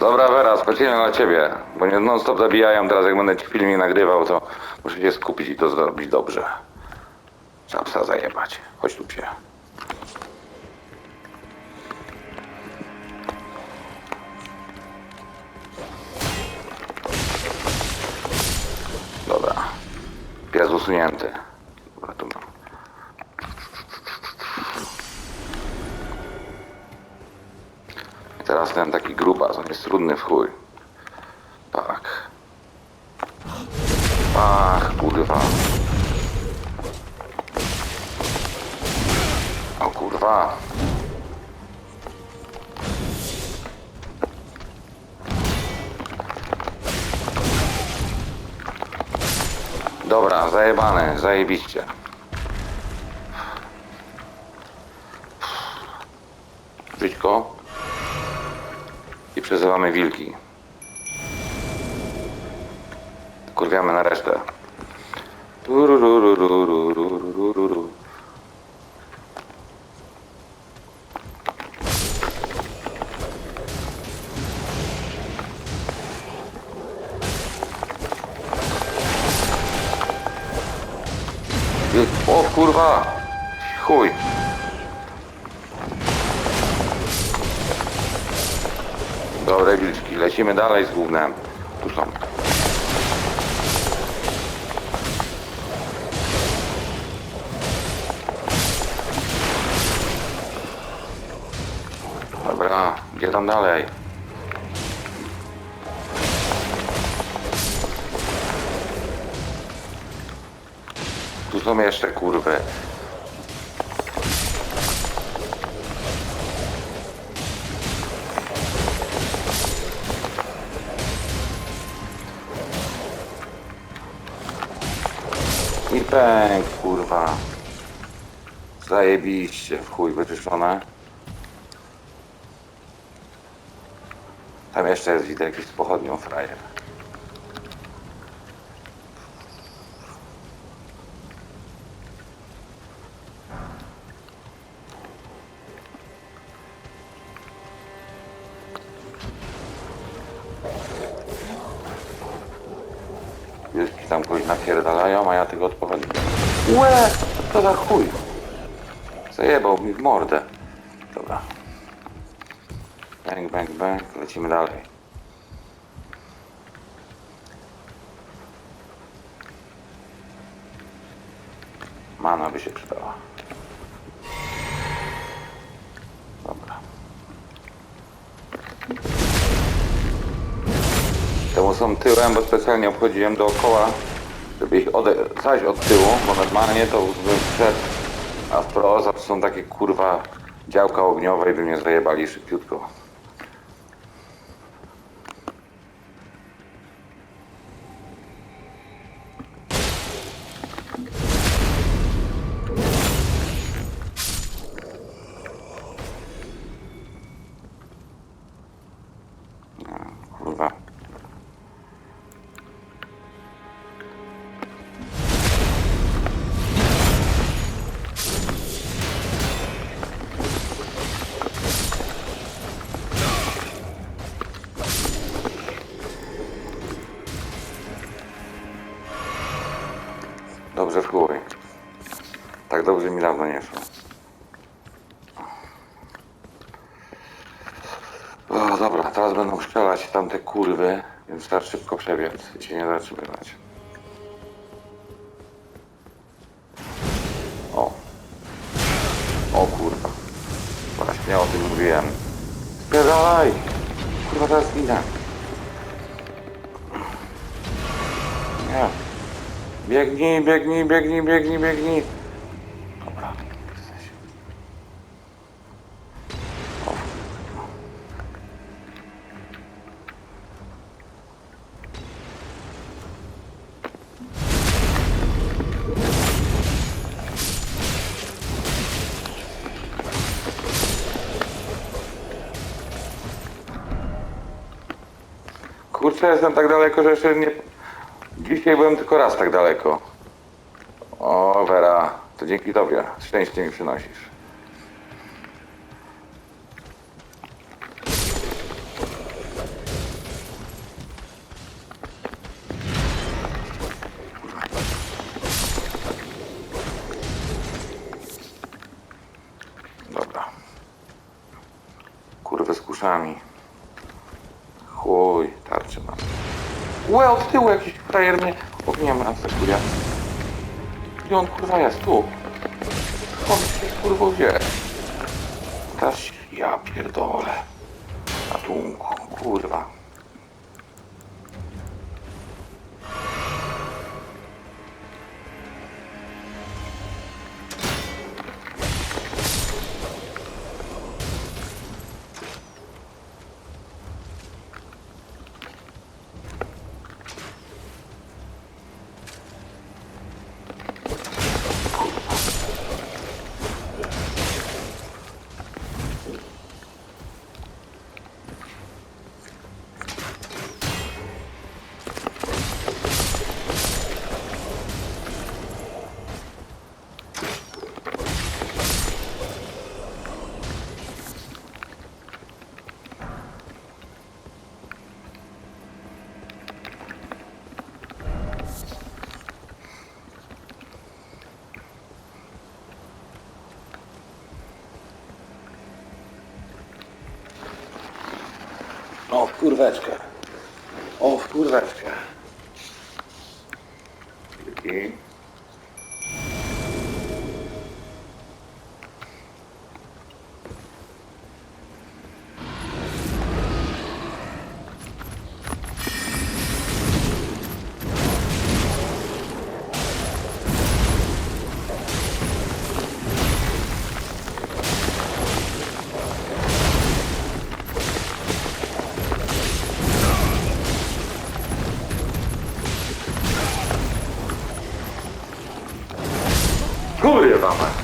Dobra, Wera, specjalnie na ciebie, bo mnie non stop zabijają, teraz jak będę ci filmik nagrywał, to muszę się skupić i to zrobić dobrze. Trzeba psa zajebać. Chodź tu się. Dobra. Pies usunięty. Teraz ten taki grubas, on jest trudny w chuj. Tak. Ach, kurwa. O kurwa. Dobra, zajebane, zajebiście. Żyćko przezywamy wilki. Kurwiamy na resztę. O kurwa! Chuj! Dobre wilczki, lecimy dalej z głównym. Tu są. Dobra, gdzie tam dalej? Tu są jeszcze kurwy. I pęk, kurwa. Zajebiście, w chuj wyczyszczone. Tam jeszcze jest widzę jakiś z pochodnią frajer. Tam kogoś napierdalają, a ja tego odpowiadam. Łe! Co za chuj? Zajebał mi w mordę. Dobra. Bang, bang, bang. Lecimy dalej. Mana by się przydała. Są tyłem, bo specjalnie obchodziłem dookoła, żeby ich ode- zajść od tyłu, bo normalnie to bym wszedł, a w proza są takie kurwa działka ogniowe i by mnie zajebali szybciutko. Dobrze w chuj. Tak dobrze mi dawno nie szło. O, dobra, teraz będą strzelać tamte kurwy, więc trzeba szybko przebiec i się nie zatrzymywać. O. O kurwa. Właśnie o tym mówiłem. Spierdalaj! Kurwa, teraz ginę. Nie. Biegnij, biegnij, biegnij, biegnij, biegnij. Dobra. Kurczę, jestem tak daleko, że jeszcze nie... Dzisiaj byłem tylko raz tak daleko. O, Vera, to dzięki tobie. Szczęście mi przynosisz. Dobra. Kurwy z kuszami. Chuj, tarczy mam. Łe, od tyłu jakiś frajer mnie ogniem atakuje. Gdzie on kurwa jest? Tu. On się kurwa gdzie? Też ja pierdolę. Ratunku, kurwa. Kurweczkę. O, w kurweczkę. Dzięki. 特别棒啊